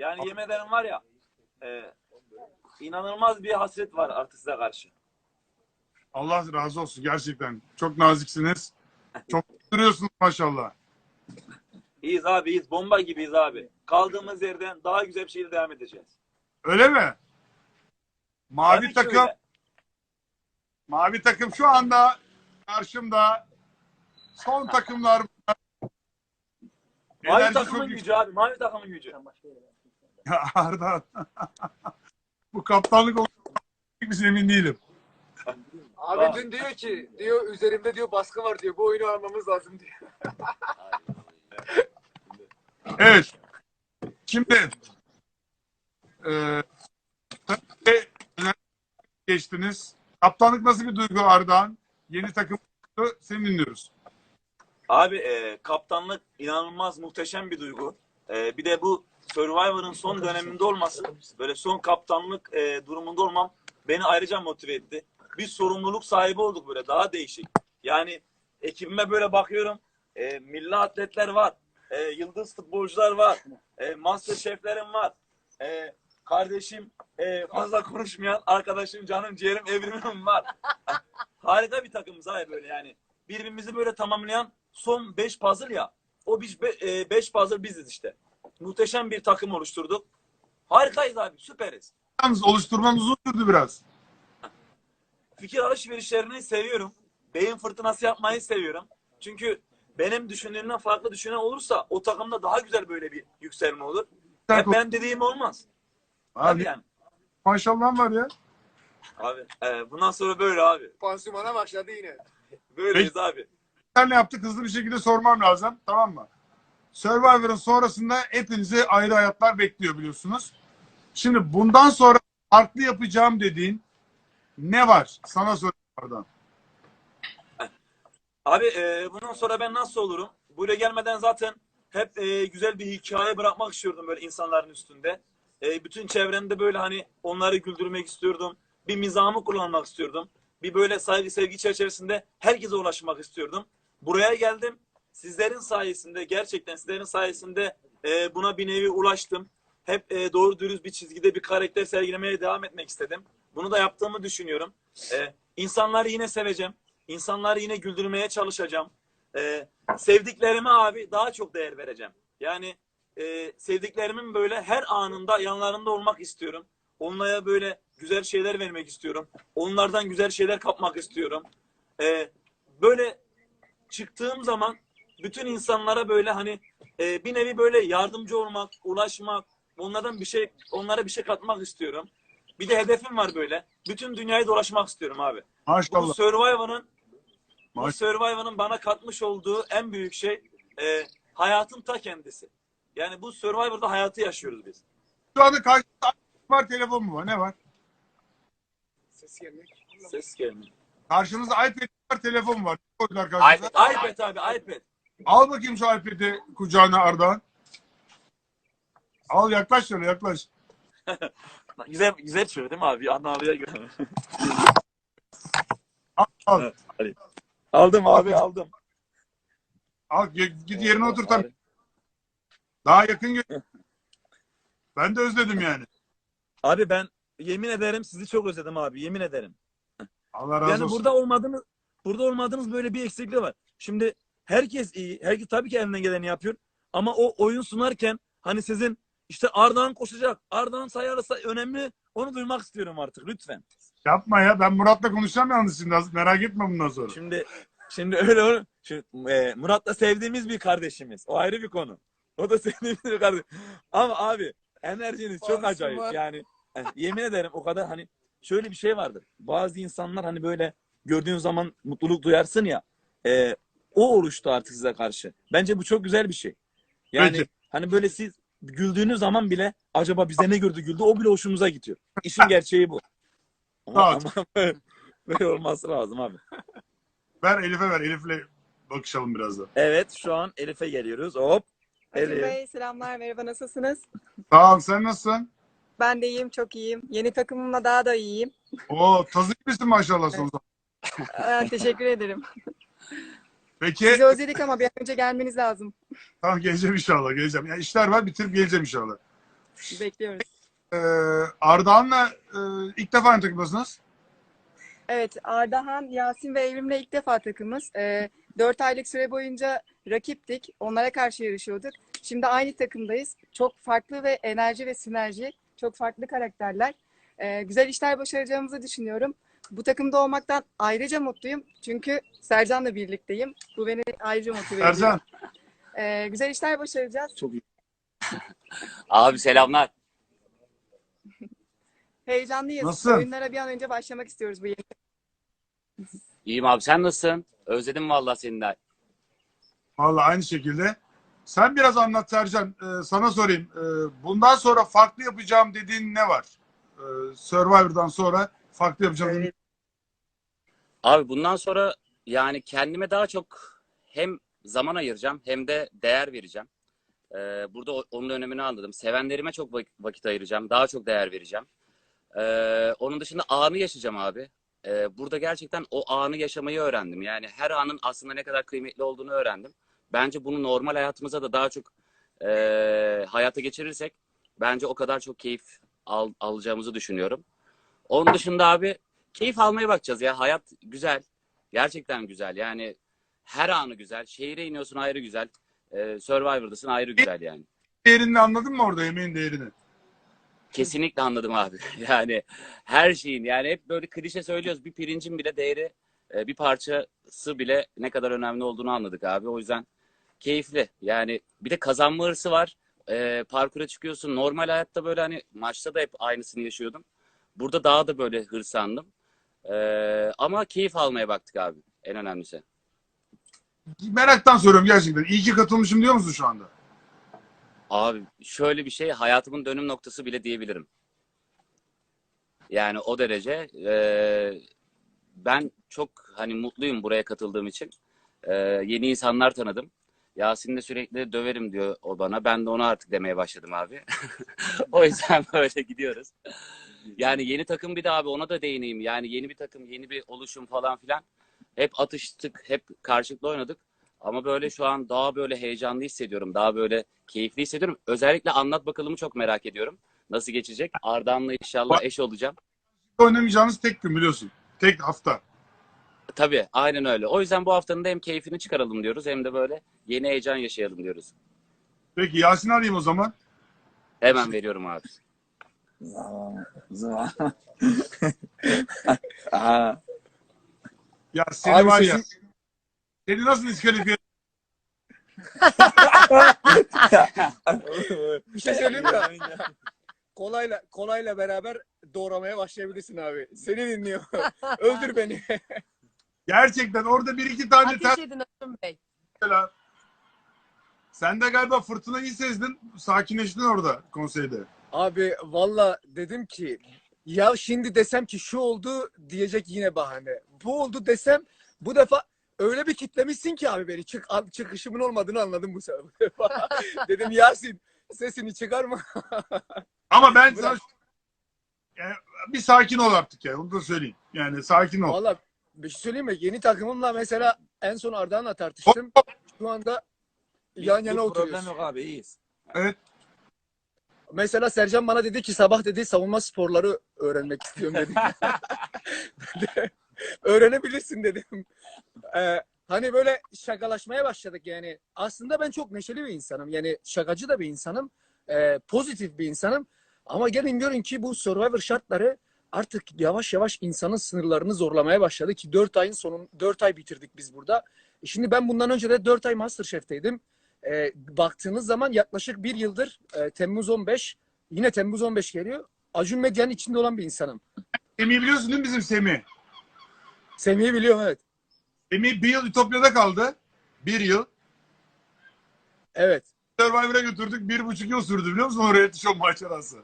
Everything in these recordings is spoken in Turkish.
Yani yemin ederim var ya e, inanılmaz bir hasret var artık size karşı. Allah razı olsun gerçekten. Çok naziksiniz. Çok duruyorsunuz maşallah. İyiyiz abi iyiyiz. Bomba gibiyiz abi. Kaldığımız yerden daha güzel bir şekilde devam edeceğiz. Öyle mi? Mavi Tabii takım, öyle. mavi takım şu anda karşımda. Son takımlar. Mavi Enerji takımın çok gücü abi. Mavi takımın gücü. Ya Arda. Bu kaptanlık. Biz emin değilim. Abi dün diyor ki diyor üzerimde diyor baskı var diyor. Bu oyunu almamız lazım diyor. Evet. Şimdi e, geçtiniz. Kaptanlık nasıl bir duygu Ardahan? Yeni takım seni dinliyoruz. Abi e, kaptanlık inanılmaz muhteşem bir duygu. E, bir de bu Survivor'ın son döneminde olması, böyle son kaptanlık e, durumunda olmam beni ayrıca motive etti. Bir sorumluluk sahibi olduk böyle daha değişik. Yani ekibime böyle bakıyorum. E, milli atletler var. E, yıldız futbolcular var. E, master şeflerim var. E, kardeşim e, fazla konuşmayan arkadaşım canım ciğerim evrimim var. Harika bir takımız abi böyle yani. Birbirimizi böyle tamamlayan son 5 puzzle ya. O 5 puzzle biziz işte. Muhteşem bir takım oluşturduk. Harikayız abi süperiz. Yalnız oluşturmamız uzun sürdü biraz. Fikir alışverişlerini seviyorum. Beyin fırtınası yapmayı seviyorum. Çünkü benim düşündüğümden farklı düşünen olursa o takımda daha güzel böyle bir yükselme olur. Hep ben dediğim olmaz. Tabii Abi, yani. maşallah var ya. Abi e, bundan sonra böyle abi. Pansumana başladı yine. Böyleyiz abi. Sen ne yaptık hızlı bir şekilde sormam lazım. Tamam mı? Survivor'ın sonrasında hepinizi ayrı hayatlar bekliyor biliyorsunuz. Şimdi bundan sonra farklı yapacağım dediğin ne var? Sana sorayım Ardahan. Abi e, bundan sonra ben nasıl olurum? Buraya gelmeden zaten hep e, güzel bir hikaye bırakmak istiyordum böyle insanların üstünde. E, bütün çevremde böyle hani onları güldürmek istiyordum. Bir mizahımı kullanmak istiyordum. Bir böyle saygı sevgi çerçevesinde herkese ulaşmak istiyordum. Buraya geldim. Sizlerin sayesinde gerçekten sizlerin sayesinde e, buna bir nevi ulaştım. Hep e, doğru dürüst bir çizgide bir karakter sergilemeye devam etmek istedim. Bunu da yaptığımı düşünüyorum. E, insanları yine seveceğim. İnsanları yine güldürmeye çalışacağım. Ee, sevdiklerime abi daha çok değer vereceğim. Yani e, sevdiklerimin böyle her anında yanlarında olmak istiyorum. Onlara böyle güzel şeyler vermek istiyorum. Onlardan güzel şeyler kapmak istiyorum. Ee, böyle çıktığım zaman bütün insanlara böyle hani e, bir nevi böyle yardımcı olmak, ulaşmak, onlardan bir şey, onlara bir şey katmak istiyorum. Bir de hedefim var böyle. Bütün dünyayı dolaşmak istiyorum abi. Bu Maşallah. Survivor'ın bu Survivor'ın bana katmış olduğu en büyük şey e, hayatın ta kendisi. Yani bu Survivor'da hayatı yaşıyoruz biz. Şu anda karşınızda var telefon mu var? Ne var? Ses gelmiyor. Ses gelmiyor. Karşınızda iPad var, telefon var? Ne koydular karşınıza? iPad abi iPad. Al bakayım şu iPad'i kucağına Ardahan. Al yaklaş şöyle yaklaş. Güzel güzel çıkıyor değil mi abi? Anlalıya göre. Al, al. aldım abi aldım. al git yerine otur tabii. Daha yakın gör. Ben de özledim yani. Abi ben yemin ederim sizi çok özledim abi. Yemin ederim. Allah razı yani olsun. burada olmadığınız burada olmadığınız böyle bir eksiklik var. Şimdi herkes iyi. Herkes tabii ki elinden geleni yapıyor. Ama o oyun sunarken hani sizin işte Ardahan koşacak. Ardahan sayarsa önemli. Onu duymak istiyorum artık lütfen. Yapma ya. Ben Murat'la konuşacağım yalnız şimdi. Merak etme bundan sonra. Şimdi şimdi öyle öyle. Şimdi, e, Murat da sevdiğimiz bir kardeşimiz. O ayrı bir konu. O da sevdiğimiz bir kardeş. Ama abi enerjiniz çok Olsun acayip. var. Yani e, yemin ederim o kadar hani şöyle bir şey vardır. Bazı insanlar hani böyle gördüğün zaman mutluluk duyarsın ya. e, o oluştu artık size karşı. Bence bu çok güzel bir şey. Yani Peki. hani böyle siz güldüğünüz zaman bile acaba bize ne gördü güldü o bile hoşumuza gidiyor. İşin gerçeği bu. Ama, böyle, böyle olması lazım abi. Ver Elif'e ver. Elif'le bakışalım biraz da. Evet şu an Elif'e geliyoruz. Hop. Elif. Bey selamlar merhaba nasılsınız? Sağ ol. Sen nasılsın? Ben de iyiyim çok iyiyim. Yeni takımımla daha da iyiyim. Oo tazı gibisin maşallah son zaman. Aa, teşekkür ederim. Peki. Sizi özledik ama bir an önce gelmeniz lazım. Tamam geleceğim inşallah. Geleceğim. Ya işler var bitirip geleceğim inşallah. Bekliyoruz. Ee, Ardahan'la e, ilk defa aynı takımdasınız. Evet, Ardahan, Yasin ve Evrim'le ilk defa takımız. Ee, 4 aylık süre boyunca rakiptik. Onlara karşı yarışıyorduk. Şimdi aynı takımdayız. Çok farklı ve enerji ve sinerji. Çok farklı karakterler. Ee, güzel işler başaracağımızı düşünüyorum. Bu takımda olmaktan ayrıca mutluyum. Çünkü Sercan'la birlikteyim. Bu beni ayrıca motive ediyor. Ercan. Ee, güzel işler başaracağız. Abi selamlar. Heyecanlıyız. Nasılsın? Oyunlara bir an önce başlamak istiyoruz bu yeni. İyiyim abi sen nasılsın? Özledim vallahi seni de. Vallahi aynı şekilde. Sen biraz anlat Sercan. Ee, sana sorayım. Ee, bundan sonra farklı yapacağım dediğin ne var? Ee, Survivor'dan sonra farklı yapacağım dediğin. Abi bundan sonra yani kendime daha çok hem zaman ayıracağım hem de değer vereceğim. Ee, burada onun önemini anladım. Sevenlerime çok vak- vakit ayıracağım. Daha çok değer vereceğim. Ee, onun dışında anı yaşayacağım abi. Ee, burada gerçekten o anı yaşamayı öğrendim. Yani her anın aslında ne kadar kıymetli olduğunu öğrendim. Bence bunu normal hayatımıza da daha çok e, hayata geçirirsek bence o kadar çok keyif al- alacağımızı düşünüyorum. Onun dışında abi keyif almaya bakacağız ya. Hayat güzel. Gerçekten güzel. Yani her anı güzel. Şehire iniyorsun ayrı güzel. Ee, Survivor'dasın ayrı güzel yani. değerini anladın mı orada emeğin değerini? Kesinlikle anladım abi. Yani her şeyin yani hep böyle klişe söylüyoruz. Bir pirincin bile değeri e, bir parçası bile ne kadar önemli olduğunu anladık abi. O yüzden keyifli. Yani bir de kazanma hırsı var. E, parkura çıkıyorsun. Normal hayatta böyle hani maçta da hep aynısını yaşıyordum. Burada daha da böyle hırslandım. E, ama keyif almaya baktık abi. En önemlisi. Meraktan soruyorum gerçekten. İyi ki katılmışım diyor musun şu anda? Abi şöyle bir şey hayatımın dönüm noktası bile diyebilirim. Yani o derece eee, ben çok hani mutluyum buraya katıldığım için. Eee, yeni insanlar tanıdım. Yasin de sürekli döverim diyor o bana. Ben de ona artık demeye başladım abi. o yüzden böyle gidiyoruz. Yani yeni takım bir de abi ona da değineyim. Yani yeni bir takım, yeni bir oluşum falan filan. Hep atıştık, hep karşılıklı oynadık. Ama böyle şu an daha böyle heyecanlı hissediyorum. Daha böyle keyifli hissediyorum. Özellikle anlat bakalımı çok merak ediyorum. Nasıl geçecek? Arda'nla inşallah eş olacağım. Oynamayacağınız tek gün biliyorsun. Tek hafta. Tabii aynen öyle. O yüzden bu haftanın da hem keyfini çıkaralım diyoruz hem de böyle yeni heyecan yaşayalım diyoruz. Peki Yasin arayayım o zaman. Hemen veriyorum abi. Zaman. Zaman. Aha. Ya seni Abi var ya. sesin- Seni nasıl diskalifiye Bir şey söyleyeyim mi? Kolayla, kolayla beraber doğramaya başlayabilirsin abi. Seni dinliyor. Öldür beni. Gerçekten orada bir iki tane Ateş edin Acun Bey. terla. Sen de galiba fırtınayı sezdin. Sakinleştin orada konseyde. Abi valla dedim ki ya şimdi desem ki şu oldu diyecek yine bahane. Bu oldu desem bu defa öyle bir kitlemişsin ki abi beni çık çıkışımın olmadığını anladım bu sefer. dedim Yasin sesini çıkarma. Ama ben Bırak. sana yani bir sakin ol artık ya. Onu da söyleyeyim. Yani sakin ol. Valla bir şey söyleyeyim mi? Yeni takımımla mesela en son Ardahan'la tartıştım. Şu anda yan yana oturuyoruz. problem yok abi iyiyiz. Evet. Mesela Sercan bana dedi ki sabah dedi savunma sporları öğrenmek istiyorum dedi. Öğrenebilirsin dedim. Ee, hani böyle şakalaşmaya başladık yani. Aslında ben çok neşeli bir insanım. Yani şakacı da bir insanım. Ee, pozitif bir insanım. Ama gelin görün ki bu Survivor şartları artık yavaş yavaş insanın sınırlarını zorlamaya başladı ki 4 ayın sonun 4 ay bitirdik biz burada. E Şimdi ben bundan önce de 4 ay Masterchef'teydim. E, baktığınız zaman yaklaşık bir yıldır e, Temmuz 15 yine Temmuz 15 geliyor. Acun Medya'nın içinde olan bir insanım. Semih'i biliyorsun değil mi bizim Semih? Semih'i biliyorum evet. Semih bir yıl Ütopya'da kaldı. Bir yıl. Evet. Survivor'a götürdük. Bir buçuk yıl sürdü biliyor musun o reality show macerası?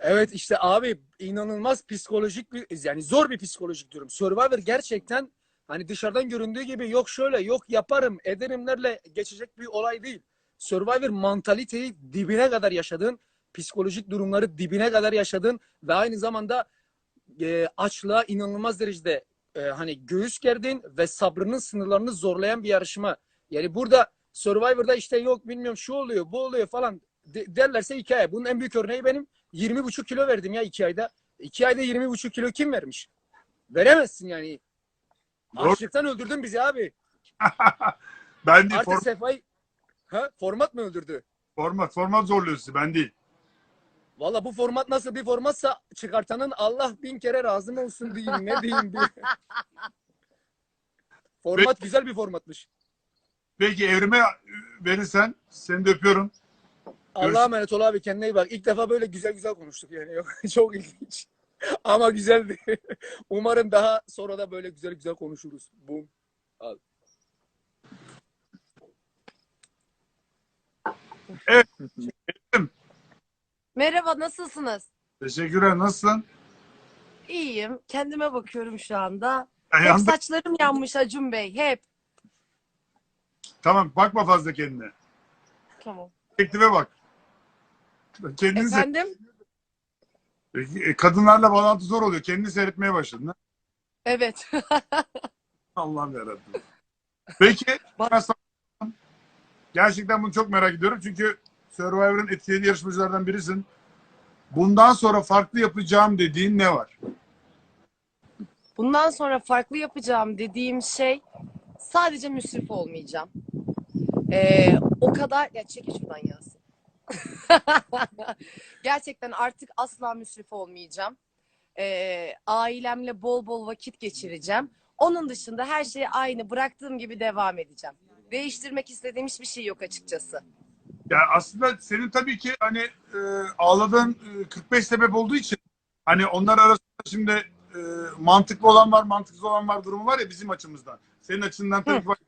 Evet işte abi inanılmaz psikolojik bir yani zor bir psikolojik durum. Survivor gerçekten hani dışarıdan göründüğü gibi yok şöyle yok yaparım ederimlerle geçecek bir olay değil. Survivor mantaliteyi dibine kadar yaşadığın, psikolojik durumları dibine kadar yaşadığın ve aynı zamanda e, açlığa inanılmaz derecede e, hani göğüs gerdin ve sabrının sınırlarını zorlayan bir yarışma. Yani burada Survivor'da işte yok bilmiyorum şu oluyor bu oluyor falan de- derlerse hikaye. Bunun en büyük örneği benim 20,5 kilo verdim ya iki ayda. İki ayda 20,5 kilo kim vermiş? Veremezsin yani. Açlıktan öldürdün bizi abi. Ben değil. Artık Form- Sefa'yı ha, format mı öldürdü? format. Format zorluyor sizi. Ben değil. Valla bu format nasıl bir formatsa çıkartanın Allah bin kere razı mı olsun diyeyim ne diyeyim diye. Format güzel bir formatmış. Peki evrime verirsen seni de öpüyorum. Allah'a emanet ol abi kendine iyi bak. İlk defa böyle güzel güzel konuştuk yani. Çok ilginç. Ama güzeldi. Umarım daha sonra da böyle güzel güzel konuşuruz. Bum. Merhaba, nasılsınız? Teşekkürler. Nasılsın? İyiyim. Kendime bakıyorum şu anda. Hep Ayağında... saçlarım yanmış Acun Bey, hep. Tamam bakma fazla kendine. Tamam. Teklife bak. Kendini Efendim? E, Kadınlarla bağlantı zor oluyor. Kendini seyretmeye başladın. ha? Evet. Allah'ım yarabbim. Peki ben sana- gerçekten bunu çok merak ediyorum. Çünkü Survivor'ın etkili yarışmacılardan birisin. Bundan sonra farklı yapacağım dediğin ne var? Bundan sonra farklı yapacağım dediğim şey sadece müsrif olmayacağım. Ee, o kadar... Ya çekil şuradan Yasin. Gerçekten artık asla müsrif olmayacağım. Ee, ailemle bol bol vakit geçireceğim. Onun dışında her şeyi aynı bıraktığım gibi devam edeceğim. Değiştirmek istediğim hiçbir şey yok açıkçası. Ya aslında senin tabii ki hani e, ağladığın e, 45 sebep olduğu için hani onlar arasında şimdi e, mantıklı olan var, mantıksız olan var durumu var ya bizim açımızdan. Senin açından tabii ki var.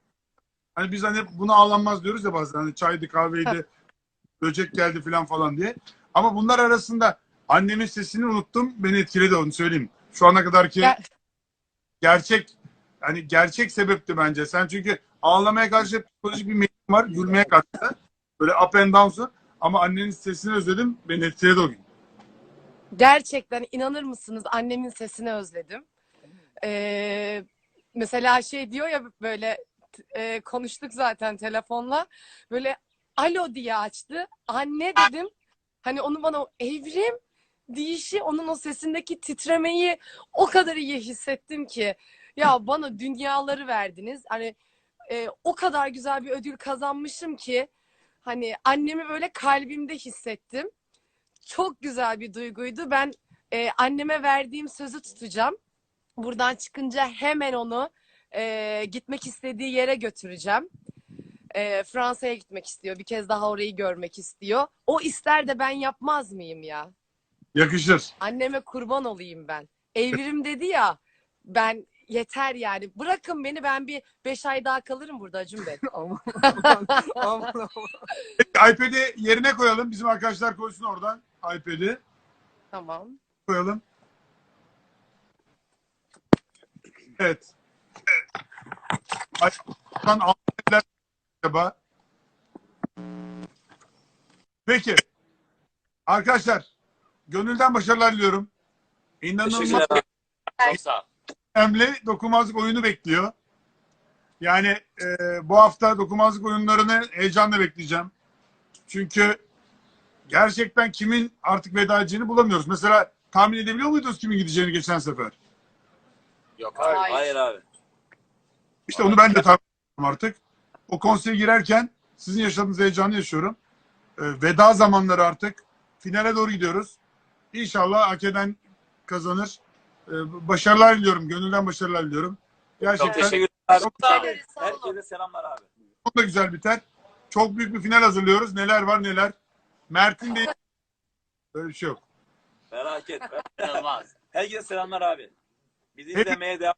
Hani biz hani buna ağlanmaz diyoruz ya bazen hani çaydı, kahveydi, böcek geldi falan falan diye. Ama bunlar arasında annemin sesini unuttum. Beni etkiledi onu söyleyeyim. Şu ana kadar ki Ger- gerçek hani gerçek sebepti bence. Sen çünkü ağlamaya karşı psikolojik bir meylin var. Gülmeye karşı da. Böyle up and down'sun. Ama annenin sesini özledim. Beni etkiledi o gün. Gerçekten inanır mısınız annemin sesini özledim. Ee, mesela şey diyor ya böyle e, konuştuk zaten telefonla. Böyle alo diye açtı. Anne dedim. Hani onu bana o evrim deyişi onun o sesindeki titremeyi o kadar iyi hissettim ki. Ya bana dünyaları verdiniz. Hani e, o kadar güzel bir ödül kazanmışım ki hani annemi böyle kalbimde hissettim çok güzel bir duyguydu. Ben e, anneme verdiğim sözü tutacağım. Buradan çıkınca hemen onu e, gitmek istediği yere götüreceğim. E, Fransa'ya gitmek istiyor. Bir kez daha orayı görmek istiyor. O ister de ben yapmaz mıyım ya? Yakışır. Anneme kurban olayım ben. Evrim dedi ya ben yeter yani. Bırakın beni ben bir beş ay daha kalırım burada Acun Bey. aman, aman, aman, aman. İPad'i yerine koyalım. Bizim arkadaşlar koysun oradan. iPad'i tamam. koyalım. Evet. aldılar acaba. Peki. Arkadaşlar gönülden başarılar diliyorum. İnanılmaz Teşekkürler. Çok sağ ol. önemli dokunmazlık oyunu bekliyor. Yani e, bu hafta dokunmazlık oyunlarını heyecanla bekleyeceğim. Çünkü gerçekten kimin artık veda edeceğini bulamıyoruz. Mesela tahmin edebiliyor muydunuz kimin gideceğini geçen sefer? Yok Hayır. abi. Hayır abi. İşte onu ben de tahmin ediyorum artık. O konseye girerken sizin yaşadığınız heyecanı yaşıyorum. E, veda zamanları artık. Finale doğru gidiyoruz. İnşallah hak eden kazanır. E, başarılar diliyorum. Gönülden başarılar diliyorum. Çok Gerçekten teşekkür ederim. Çok Sağ olun. Herkese selamlar abi. Çok da güzel biter. Çok büyük bir final hazırlıyoruz. Neler var neler. Mert'in de böyle bir şey yok. Merak etme. İnanılmaz. Herkese selamlar abi. Bizi Hep- izlemeye devam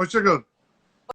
Hoşçakalın.